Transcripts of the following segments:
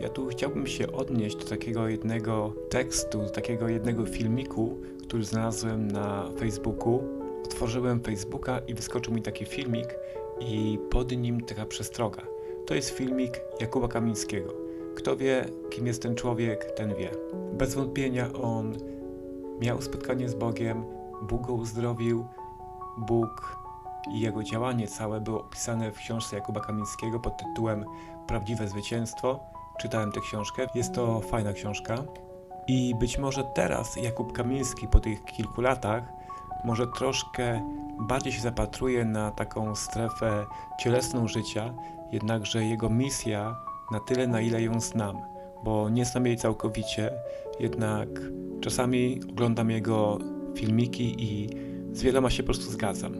Ja tu chciałbym się odnieść do takiego jednego tekstu, do takiego jednego filmiku, który znalazłem na Facebooku. Otworzyłem Facebooka i wyskoczył mi taki filmik i pod nim taka przestroga. To jest filmik Jakuba Kamińskiego. Kto wie, kim jest ten człowiek, ten wie. Bez wątpienia on miał spotkanie z Bogiem, Bóg go uzdrowił, Bóg i jego działanie całe było opisane w książce Jakuba Kamińskiego pod tytułem Prawdziwe Zwycięstwo. Czytałem tę książkę, jest to fajna książka. I być może teraz Jakub Kamiński po tych kilku latach może troszkę bardziej się zapatruje na taką strefę cielesną życia, jednakże jego misja na tyle, na ile ją znam, bo nie znam jej całkowicie, jednak czasami oglądam jego filmiki i z wieloma się po prostu zgadzam.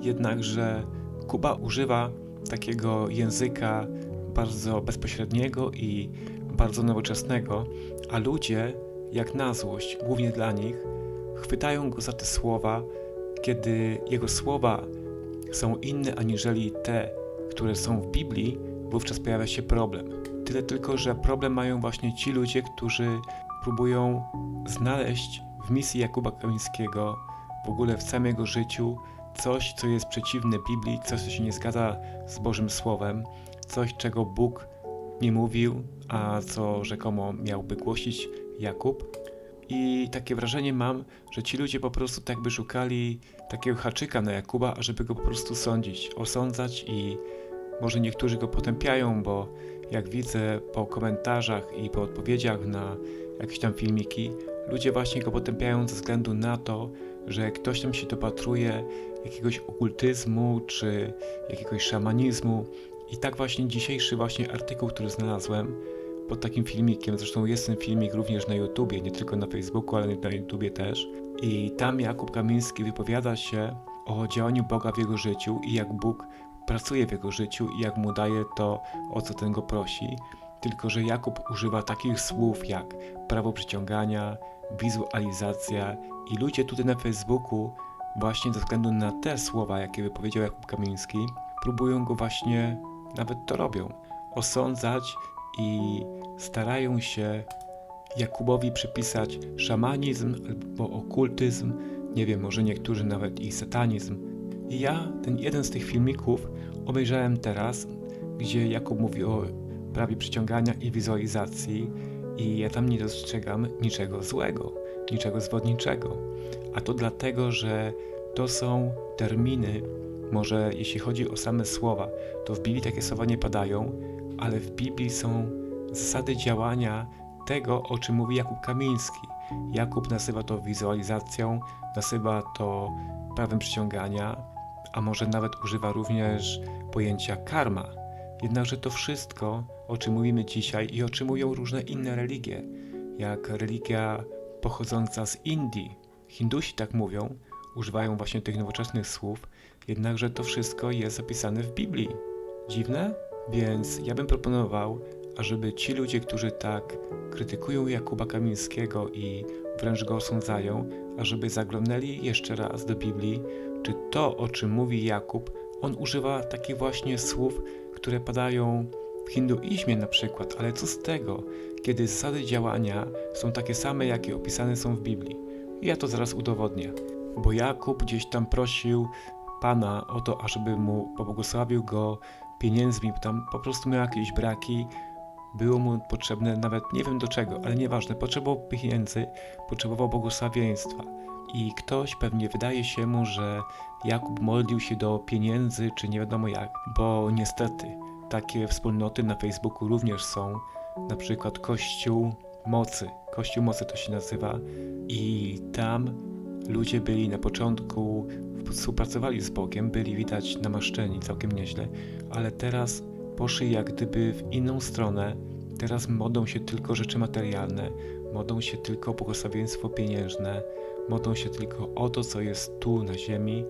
Jednakże Kuba używa takiego języka bardzo bezpośredniego i bardzo nowoczesnego, a ludzie, jak na złość, głównie dla nich, chwytają go za te słowa, kiedy jego słowa są inne aniżeli te, które są w Biblii, wówczas pojawia się problem. Tyle tylko, że problem mają właśnie ci ludzie, którzy próbują znaleźć w misji Jakuba Kamińskiego, w ogóle w całym jego życiu, coś, co jest przeciwne Biblii, coś, co się nie zgadza z Bożym Słowem, coś, czego Bóg nie mówił, a co rzekomo miałby głosić Jakub. I takie wrażenie mam, że ci ludzie po prostu tak by szukali takiego haczyka na Jakuba, ażeby go po prostu sądzić, osądzać i może niektórzy go potępiają, bo jak widzę po komentarzach i po odpowiedziach na jakieś tam filmiki, ludzie właśnie go potępiają ze względu na to, że ktoś tam się dopatruje jakiegoś okultyzmu czy jakiegoś szamanizmu. I tak właśnie dzisiejszy właśnie artykuł, który znalazłem pod takim filmikiem, zresztą jest ten filmik również na YouTubie, nie tylko na Facebooku, ale na YouTubie też. I tam Jakub Kamiński wypowiada się o działaniu Boga w jego życiu i jak Bóg pracuje w jego życiu i jak mu daje to, o co ten go prosi. Tylko, że Jakub używa takich słów jak prawo przyciągania, wizualizacja i ludzie tutaj na Facebooku właśnie ze względu na te słowa, jakie wypowiedział Jakub Kamiński, próbują go właśnie, nawet to robią, osądzać i starają się Jakubowi przypisać szamanizm albo okultyzm, nie wiem, może niektórzy nawet i satanizm. I ja ten jeden z tych filmików obejrzałem teraz, gdzie Jakub mówi o prawie przyciągania i wizualizacji i ja tam nie dostrzegam niczego złego, niczego zwodniczego. A to dlatego, że to są terminy, może jeśli chodzi o same słowa, to w Biblii takie słowa nie padają, ale w Biblii są zasady działania tego, o czym mówi Jakub Kamiński. Jakub nazywa to wizualizacją, nazywa to prawem przyciągania, a może nawet używa również pojęcia karma. Jednakże to wszystko, o czym mówimy dzisiaj i o czym mówią różne inne religie, jak religia pochodząca z Indii. Hindusi tak mówią, używają właśnie tych nowoczesnych słów, jednakże to wszystko jest zapisane w Biblii. Dziwne? Więc ja bym proponował, ażeby ci ludzie, którzy tak krytykują Jakuba Kamińskiego i wręcz go osądzają, ażeby zaglądnęli jeszcze raz do Biblii, czy to, o czym mówi Jakub, on używa takich właśnie słów, które padają w hinduizmie na przykład, ale co z tego, kiedy zasady działania są takie same, jakie opisane są w Biblii? Ja to zaraz udowodnię. Bo Jakub gdzieś tam prosił Pana o to, ażeby mu pobłogosławił go pieniędzmi, tam po prostu miał jakieś braki, było mu potrzebne nawet nie wiem do czego, ale nieważne, potrzebował pieniędzy, potrzebował błogosławieństwa. I ktoś pewnie wydaje się mu, że Jakub modlił się do pieniędzy, czy nie wiadomo jak, bo niestety takie wspólnoty na Facebooku również są, na przykład Kościół Mocy. Kościół Mocy to się nazywa, i tam ludzie byli na początku, współpracowali z Bogiem, byli widać namaszczeni całkiem nieźle, ale teraz poszli jak gdyby w inną stronę. Teraz modlą się tylko rzeczy materialne, modlą się tylko błogosławieństwo pieniężne, modlą się tylko o to, co jest tu na ziemi,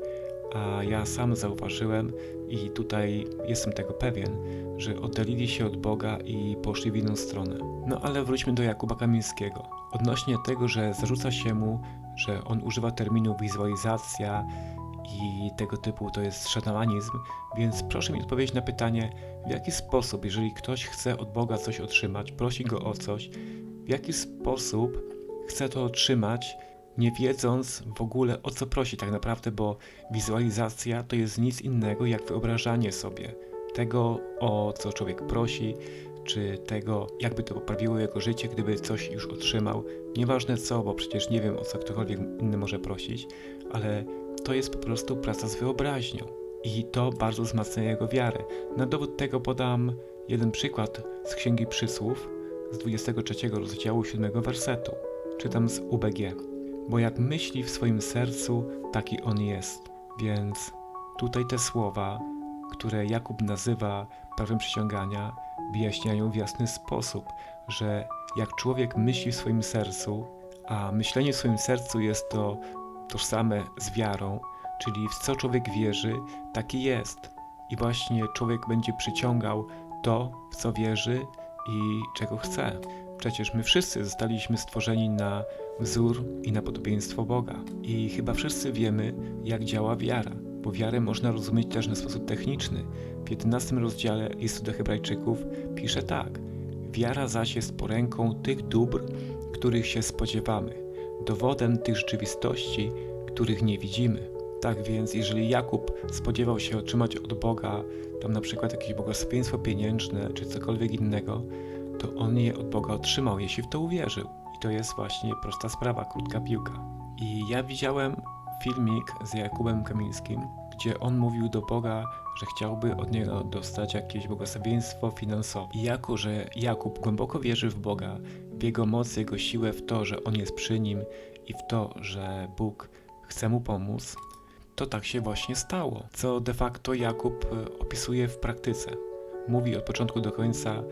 a ja sam zauważyłem i tutaj jestem tego pewien, że oddalili się od Boga i poszli w inną stronę. No ale wróćmy do Jakuba Kamińskiego. Odnośnie tego, że zarzuca się mu, że on używa terminu wizualizacja i tego typu to jest szatanizm, więc proszę mi odpowiedzieć na pytanie, w jaki sposób, jeżeli ktoś chce od Boga coś otrzymać, prosi go o coś, w jaki sposób chce to otrzymać, nie wiedząc w ogóle o co prosi tak naprawdę, bo wizualizacja to jest nic innego jak wyobrażanie sobie tego, o co człowiek prosi, czy tego, jakby to poprawiło jego życie, gdyby coś już otrzymał. Nieważne co, bo przecież nie wiem o co ktokolwiek inny może prosić, ale to jest po prostu praca z wyobraźnią i to bardzo wzmacnia jego wiarę. Na dowód tego podam jeden przykład z Księgi Przysłów z 23 rozdziału 7 wersetu. Czytam z UBG. Bo jak myśli w swoim sercu, taki on jest. Więc tutaj te słowa, które Jakub nazywa prawem przyciągania, wyjaśniają w jasny sposób, że jak człowiek myśli w swoim sercu, a myślenie w swoim sercu jest to tożsame z wiarą, czyli w co człowiek wierzy, taki jest. I właśnie człowiek będzie przyciągał to, w co wierzy i czego chce. Przecież my wszyscy zostaliśmy stworzeni na wzór i na podobieństwo Boga. I chyba wszyscy wiemy, jak działa wiara, bo wiarę można rozumieć też na sposób techniczny. W 11 rozdziale listu do Hebrajczyków pisze tak: Wiara zaś jest poręką tych dóbr, których się spodziewamy, dowodem tych rzeczywistości, których nie widzimy. Tak więc, jeżeli Jakub spodziewał się otrzymać od Boga tam na przykład jakieś błogosławieństwo pieniężne czy cokolwiek innego, to on je od Boga otrzymał, jeśli w to uwierzył. I to jest właśnie prosta sprawa, krótka piłka. I ja widziałem filmik z Jakubem Kamińskim, gdzie on mówił do Boga, że chciałby od niego dostać jakieś błogosławieństwo finansowe. I jako, że Jakub głęboko wierzy w Boga, w jego moc, jego siłę, w to, że on jest przy nim i w to, że Bóg chce mu pomóc, to tak się właśnie stało, co de facto Jakub e, opisuje w praktyce. Mówi od początku do końca,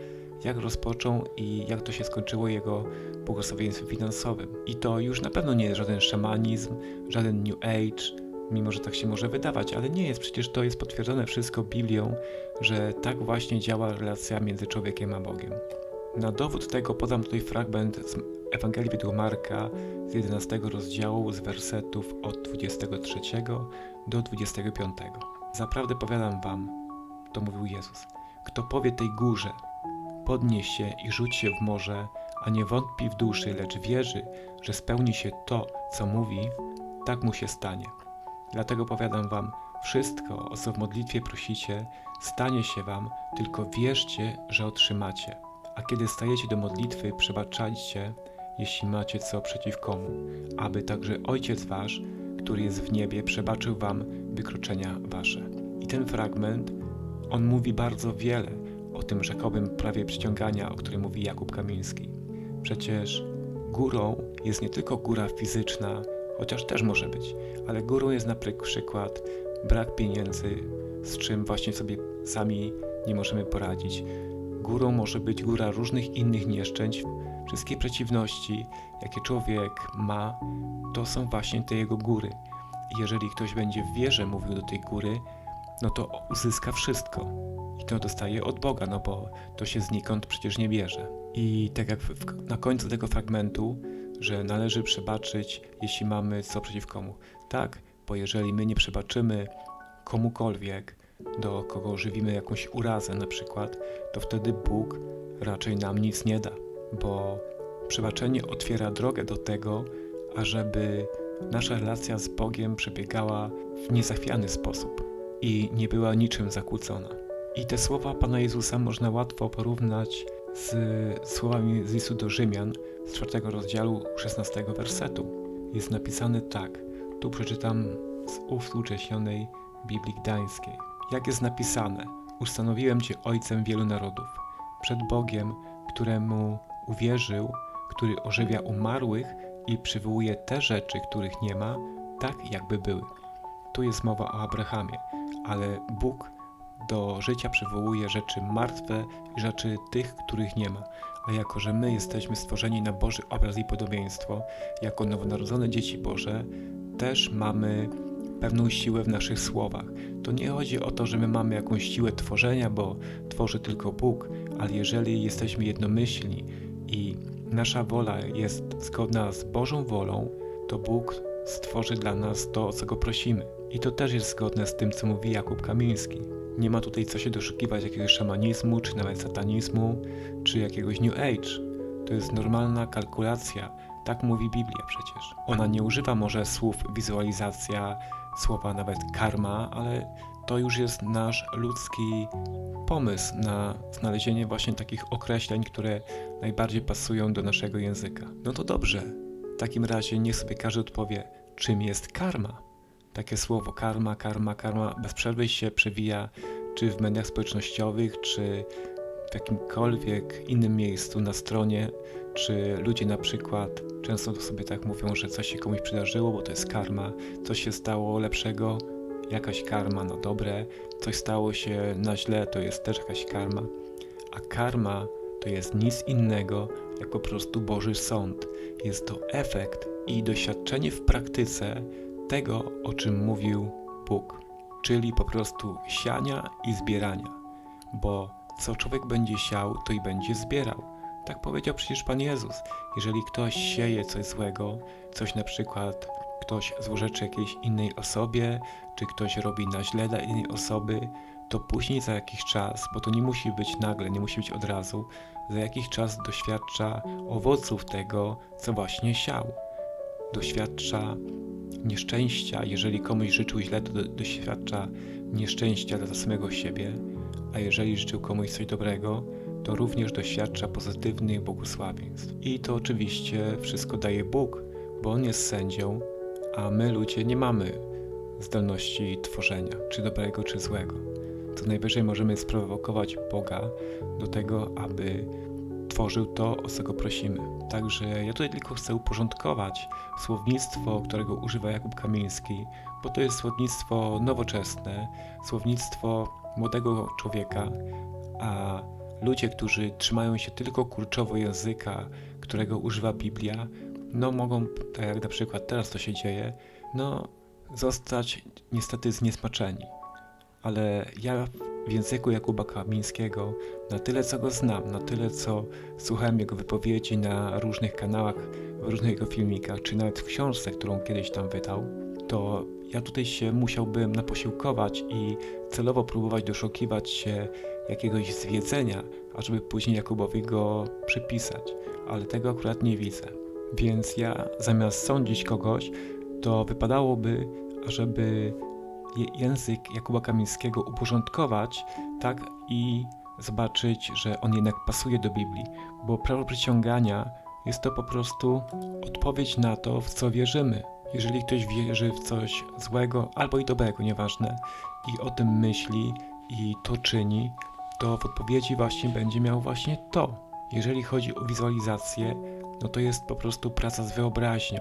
jak rozpoczął i jak to się skończyło jego błogosławieństwem finansowym. I to już na pewno nie jest żaden szamanizm, żaden New Age, mimo że tak się może wydawać, ale nie jest. Przecież to jest potwierdzone wszystko Biblią, że tak właśnie działa relacja między człowiekiem a Bogiem. Na dowód tego podam tutaj fragment z Ewangelii według Marka z 11 rozdziału z wersetów od 23 do 25. Zaprawdę powiadam wam, to mówił Jezus, kto powie tej górze, podnieś się i rzuć się w morze, a nie wątpi w duszy, lecz wierzy, że spełni się to, co mówi, tak mu się stanie. Dlatego powiadam wam, wszystko, o co w modlitwie prosicie, stanie się wam, tylko wierzcie, że otrzymacie. A kiedy stajecie do modlitwy, przebaczajcie, jeśli macie co przeciw komu, aby także Ojciec Wasz, który jest w niebie, przebaczył Wam wykroczenia Wasze. I ten fragment, on mówi bardzo wiele o tym rzekomym prawie przyciągania, o którym mówi Jakub Kamiński. Przecież górą jest nie tylko góra fizyczna, chociaż też może być, ale górą jest na przykład brak pieniędzy, z czym właśnie sobie sami nie możemy poradzić. Górą może być góra różnych innych nieszczęść. Wszystkie przeciwności, jakie człowiek ma, to są właśnie te jego góry. I jeżeli ktoś będzie w wierze mówił do tej góry, no to uzyska wszystko. I to dostaje od Boga, no bo to się znikąd przecież nie bierze. I tak jak na końcu tego fragmentu, że należy przebaczyć, jeśli mamy co przeciw komu. Tak, bo jeżeli my nie przebaczymy komukolwiek, do kogo żywimy jakąś urazę na przykład, to wtedy Bóg raczej nam nic nie da, bo przebaczenie otwiera drogę do tego, ażeby nasza relacja z Bogiem przebiegała w niezachwiany sposób i nie była niczym zakłócona. I te słowa Pana Jezusa można łatwo porównać z słowami z listu do Rzymian z czwartego rozdziału 16 wersetu. Jest napisane tak, tu przeczytam z uwspółcześnionej Biblii Gdańskiej. Jak jest napisane, ustanowiłem Cię Ojcem wielu narodów, przed Bogiem, któremu uwierzył, który ożywia umarłych i przywołuje te rzeczy, których nie ma, tak jakby były. Tu jest mowa o Abrahamie, ale Bóg do życia przywołuje rzeczy martwe i rzeczy tych, których nie ma. A jako, że my jesteśmy stworzeni na Boży obraz i podobieństwo, jako nowonarodzone dzieci Boże, też mamy pewną siłę w naszych słowach. To nie chodzi o to, że my mamy jakąś siłę tworzenia, bo tworzy tylko Bóg, ale jeżeli jesteśmy jednomyślni i nasza wola jest zgodna z Bożą wolą, to Bóg stworzy dla nas to, o co go prosimy. I to też jest zgodne z tym, co mówi Jakub Kamiński. Nie ma tutaj co się doszukiwać jakiegoś szamanizmu, czy nawet satanizmu, czy jakiegoś New Age. To jest normalna kalkulacja. Tak mówi Biblia przecież. Ona nie używa może słów wizualizacja, słowa nawet karma, ale to już jest nasz ludzki pomysł na znalezienie właśnie takich określeń, które najbardziej pasują do naszego języka. No to dobrze. W takim razie niech sobie każdy odpowie, czym jest karma. Takie słowo karma, karma, karma bez przerwy się przewija czy w mediach społecznościowych, czy w jakimkolwiek innym miejscu na stronie, czy ludzie na przykład często sobie tak mówią, że coś się komuś przydarzyło, bo to jest karma, coś się stało lepszego, jakaś karma na dobre, coś stało się na źle, to jest też jakaś karma. A karma to jest nic innego jak po prostu Boży Sąd. Jest to efekt i doświadczenie w praktyce tego, o czym mówił Bóg, czyli po prostu siania i zbierania. Bo co człowiek będzie siał, to i będzie zbierał. Tak powiedział przecież Pan Jezus. Jeżeli ktoś sieje coś złego, coś na przykład ktoś złorzeczy jakiejś innej osobie, czy ktoś robi na źle dla innej osoby, to później za jakiś czas, bo to nie musi być nagle, nie musi być od razu, za jakiś czas doświadcza owoców tego, co właśnie siał. Doświadcza nieszczęścia, jeżeli komuś życzył źle, to do, doświadcza nieszczęścia dla samego siebie, a jeżeli życzył komuś coś dobrego, to również doświadcza pozytywnych błogosławieństw. I to oczywiście wszystko daje Bóg, bo On jest sędzią, a my ludzie nie mamy zdolności tworzenia, czy dobrego, czy złego. Co najwyżej możemy sprowokować Boga do tego, aby tworzył to, o co go prosimy. Także ja tutaj tylko chcę uporządkować słownictwo, którego używa Jakub Kamiński, bo to jest słownictwo nowoczesne, słownictwo młodego człowieka, a ludzie, którzy trzymają się tylko kurczowo języka, którego używa Biblia, no mogą, tak jak na przykład teraz to się dzieje, no zostać niestety zniesmaczeni. Ale ja w języku Jakuba Kamińskiego, na tyle co go znam, na tyle co słuchałem jego wypowiedzi na różnych kanałach, w różnych jego filmikach, czy nawet w książce, którą kiedyś tam wydał, to ja tutaj się musiałbym naposiłkować i celowo próbować doszukiwać się jakiegoś zwiedzenia, ażeby później Jakubowi go przypisać, ale tego akurat nie widzę. Więc ja zamiast sądzić kogoś, to wypadałoby, żeby język Jakuba Kamińskiego uporządkować tak i zobaczyć, że on jednak pasuje do Biblii, bo prawo przyciągania jest to po prostu odpowiedź na to, w co wierzymy. Jeżeli ktoś wierzy w coś złego albo i dobrego, nieważne, i o tym myśli i to czyni, to w odpowiedzi właśnie będzie miał właśnie to. Jeżeli chodzi o wizualizację, no to jest po prostu praca z wyobraźnią,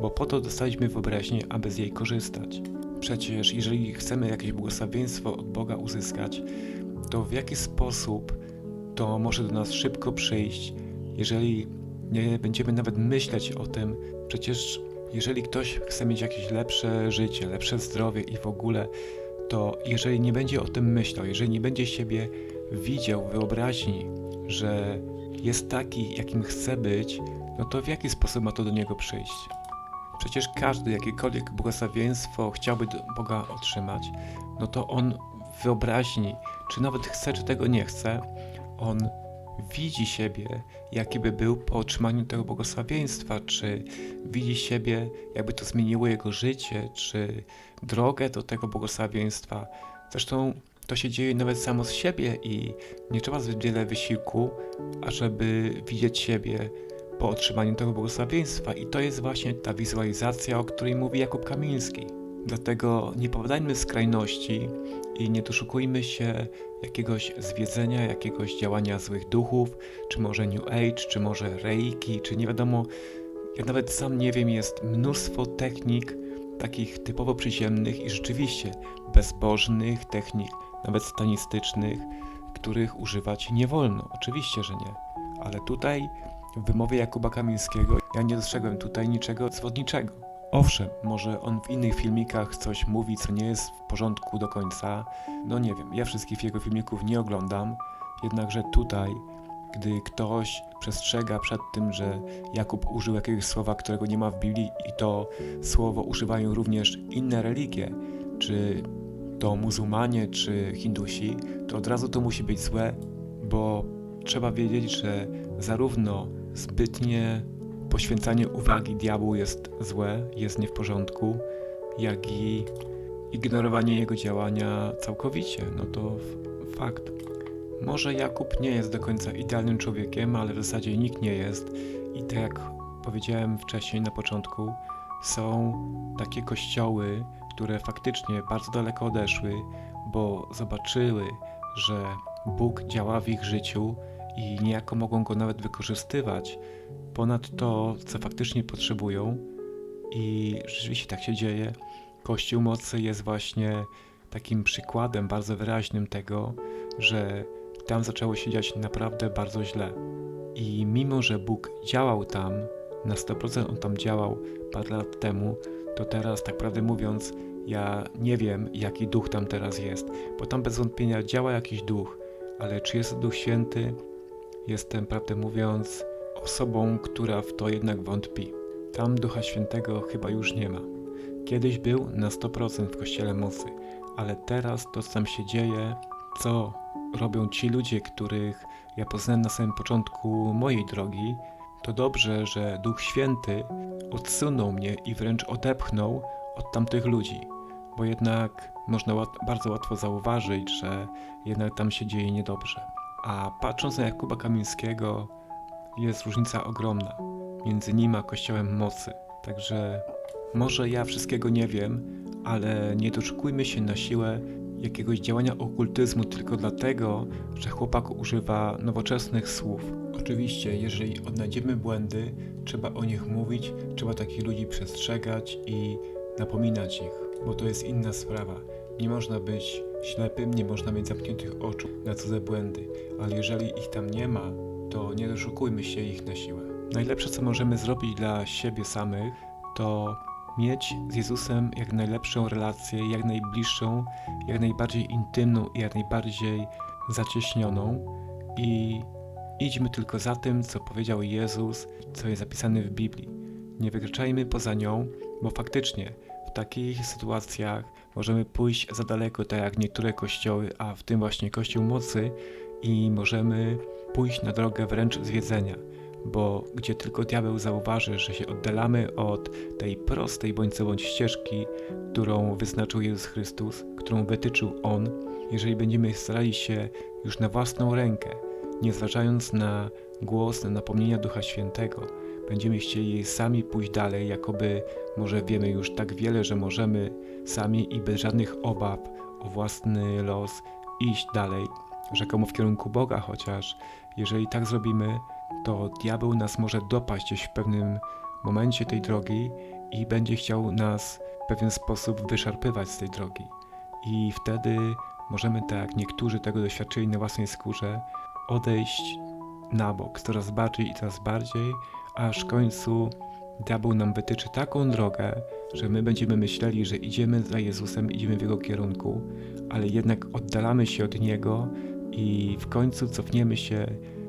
bo po to dostaliśmy wyobraźnię, aby z jej korzystać. Przecież jeżeli chcemy jakieś błogosławieństwo od Boga uzyskać, to w jaki sposób to może do nas szybko przyjść, jeżeli nie będziemy nawet myśleć o tym, przecież jeżeli ktoś chce mieć jakieś lepsze życie, lepsze zdrowie i w ogóle, to jeżeli nie będzie o tym myślał, jeżeli nie będzie siebie widział wyobraźni, że jest taki, jakim chce być, no to w jaki sposób ma to do niego przyjść? Przecież każdy jakiekolwiek błogosławieństwo chciałby Boga otrzymać, no to on w wyobraźni, czy nawet chce, czy tego nie chce, on widzi siebie, jaki by był po otrzymaniu tego błogosławieństwa, czy widzi siebie, jakby to zmieniło jego życie, czy drogę do tego błogosławieństwa. Zresztą to się dzieje nawet samo z siebie i nie trzeba zbyt wiele wysiłku, ażeby widzieć siebie po otrzymaniu tego błogosławieństwa. I to jest właśnie ta wizualizacja, o której mówi Jakub Kamiński. Dlatego nie popadajmy skrajności i nie doszukujmy się jakiegoś zwiedzenia, jakiegoś działania złych duchów, czy może New Age, czy może Reiki, czy nie wiadomo. Ja nawet sam nie wiem, jest mnóstwo technik takich typowo przyziemnych i rzeczywiście bezbożnych technik, nawet stanistycznych, których używać nie wolno. Oczywiście, że nie. Ale tutaj w wymowie Jakuba Kamińskiego ja nie dostrzegłem tutaj niczego zwodniczego. Owszem, może on w innych filmikach coś mówi, co nie jest w porządku do końca. No nie wiem, ja wszystkich jego filmików nie oglądam, jednakże tutaj, gdy ktoś przestrzega przed tym, że Jakub użył jakiegoś słowa, którego nie ma w Biblii i to słowo używają również inne religie, czy to muzułmanie, czy Hindusi, to od razu to musi być złe, bo trzeba wiedzieć, że zarówno zbytnie poświęcanie uwagi diabłu jest złe, jest nie w porządku, jak i ignorowanie jego działania całkowicie. No to fakt. Może Jakub nie jest do końca idealnym człowiekiem, ale w zasadzie nikt nie jest. I tak jak powiedziałem wcześniej na początku, są takie kościoły, które faktycznie bardzo daleko odeszły, bo zobaczyły, że Bóg działa w ich życiu i niejako mogą go nawet wykorzystywać ponad to, co faktycznie potrzebują. I rzeczywiście tak się dzieje. Kościół mocy jest właśnie takim przykładem bardzo wyraźnym tego, że tam zaczęło się dziać naprawdę bardzo źle. I mimo, że Bóg działał tam, na 100% on tam działał parę lat temu, to teraz, tak prawdę mówiąc, ja nie wiem, jaki duch tam teraz jest, bo tam bez wątpienia działa jakiś duch, ale czy jest to Duch Święty, jestem, prawdę mówiąc, osobą, która w to jednak wątpi. Tam Ducha Świętego chyba już nie ma. Kiedyś był na 100% w Kościele Mocy, ale teraz to, co tam się dzieje, co robią ci ludzie, których ja poznałem na samym początku mojej drogi, to dobrze, że Duch Święty odsunął mnie i wręcz odepchnął od tamtych ludzi, bo jednak można łat bardzo łatwo zauważyć, że jednak tam się dzieje niedobrze. A patrząc na Jakuba Kamińskiego, jest różnica ogromna między nim a Kościołem Mocy. Także może ja wszystkiego nie wiem, ale nie doszukujmy się na siłę jakiegoś działania okultyzmu tylko dlatego, że chłopak używa nowoczesnych słów. Oczywiście, jeżeli odnajdziemy błędy, trzeba o nich mówić, trzeba takich ludzi przestrzegać i napominać ich, bo to jest inna sprawa. Nie można być ślepym, nie można mieć zamkniętych oczu na cudze błędy, ale jeżeli ich tam nie ma, to nie doszukujmy się ich na siłę. Najlepsze, co możemy zrobić dla siebie samych, to mieć z Jezusem jak najlepszą relację, jak najbliższą, jak najbardziej intymną i jak najbardziej zacieśnioną i idźmy tylko za tym, co powiedział Jezus, co jest zapisane w Biblii. Nie wykraczajmy poza nią, bo faktycznie takich sytuacjach możemy pójść za daleko, tak jak niektóre kościoły, a w tym właśnie Kościół Mocy i możemy pójść na drogę wręcz zwiedzenia bo gdzie tylko diabeł zauważy, że się oddalamy od tej prostej bądź co bądź ścieżki, którą wyznaczył Jezus Chrystus, którą wytyczył On, jeżeli będziemy starali się już na własną rękę, nie zważając na głos, na napomnienia Ducha Świętego, będziemy chcieli sami pójść dalej, jakoby może wiemy już tak wiele, że możemy sami i bez żadnych obaw o własny los iść dalej, rzekomo w kierunku Boga, chociaż jeżeli tak zrobimy, to diabeł nas może dopaść gdzieś w pewnym momencie tej drogi i będzie chciał nas w pewien sposób wyszarpywać z tej drogi. I wtedy możemy, tak jak niektórzy tego doświadczyli na własnej skórze, odejść na bok coraz bardziej i coraz bardziej, aż w końcu diabeł nam wytyczy taką drogę, że my będziemy myśleli, że idziemy za Jezusem, idziemy w Jego kierunku, ale jednak oddalamy się od Niego i w końcu cofniemy się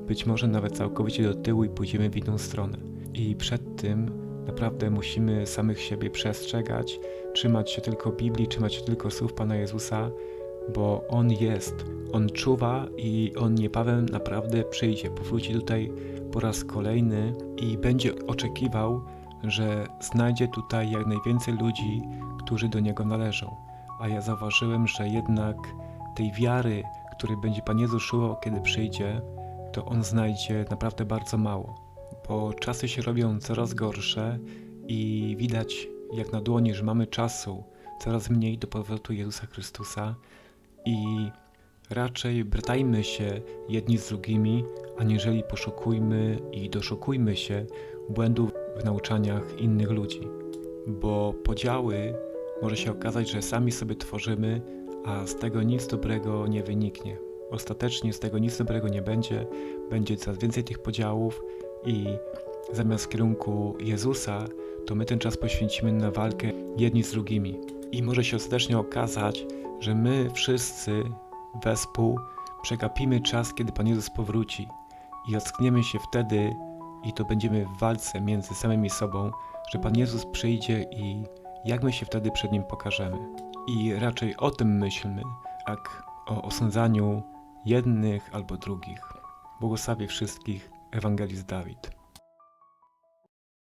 być może nawet całkowicie do tyłu i pójdziemy w inną stronę. I przed tym naprawdę musimy samych siebie przestrzegać, trzymać się tylko Biblii, trzymać się tylko słów Pana Jezusa, bo On jest, On czuwa i On niebawem naprawdę przyjdzie, powróci tutaj po raz kolejny i będzie oczekiwał, że znajdzie tutaj jak najwięcej ludzi, którzy do Niego należą. A ja zauważyłem, że jednak tej wiary, której będzie Pan Jezus szukał, kiedy przyjdzie, to on znajdzie naprawdę bardzo mało, bo czasy się robią coraz gorsze i widać jak na dłoni, że mamy czasu coraz mniej do powrotu Jezusa Chrystusa i raczej bratajmy się jedni z drugimi, aniżeli poszukujmy i doszukujmy się błędów w nauczaniach innych ludzi, bo podziały może się okazać, że sami sobie tworzymy, a z tego nic dobrego nie wyniknie. Ostatecznie z tego nic dobrego nie będzie, będzie coraz więcej tych podziałów i zamiast w kierunku Jezusa, to my ten czas poświęcimy na walkę jedni z drugimi. I może się ostatecznie okazać, że my wszyscy wespół przegapimy czas, kiedy Pan Jezus powróci i ockniemy się wtedy i to będziemy w walce między samymi sobą, że Pan Jezus przyjdzie i jak my się wtedy przed Nim pokażemy. I raczej o tym myślmy, jak o osądzaniu jednych albo drugich. Błogosławię wszystkich, Ewangelist Dawid.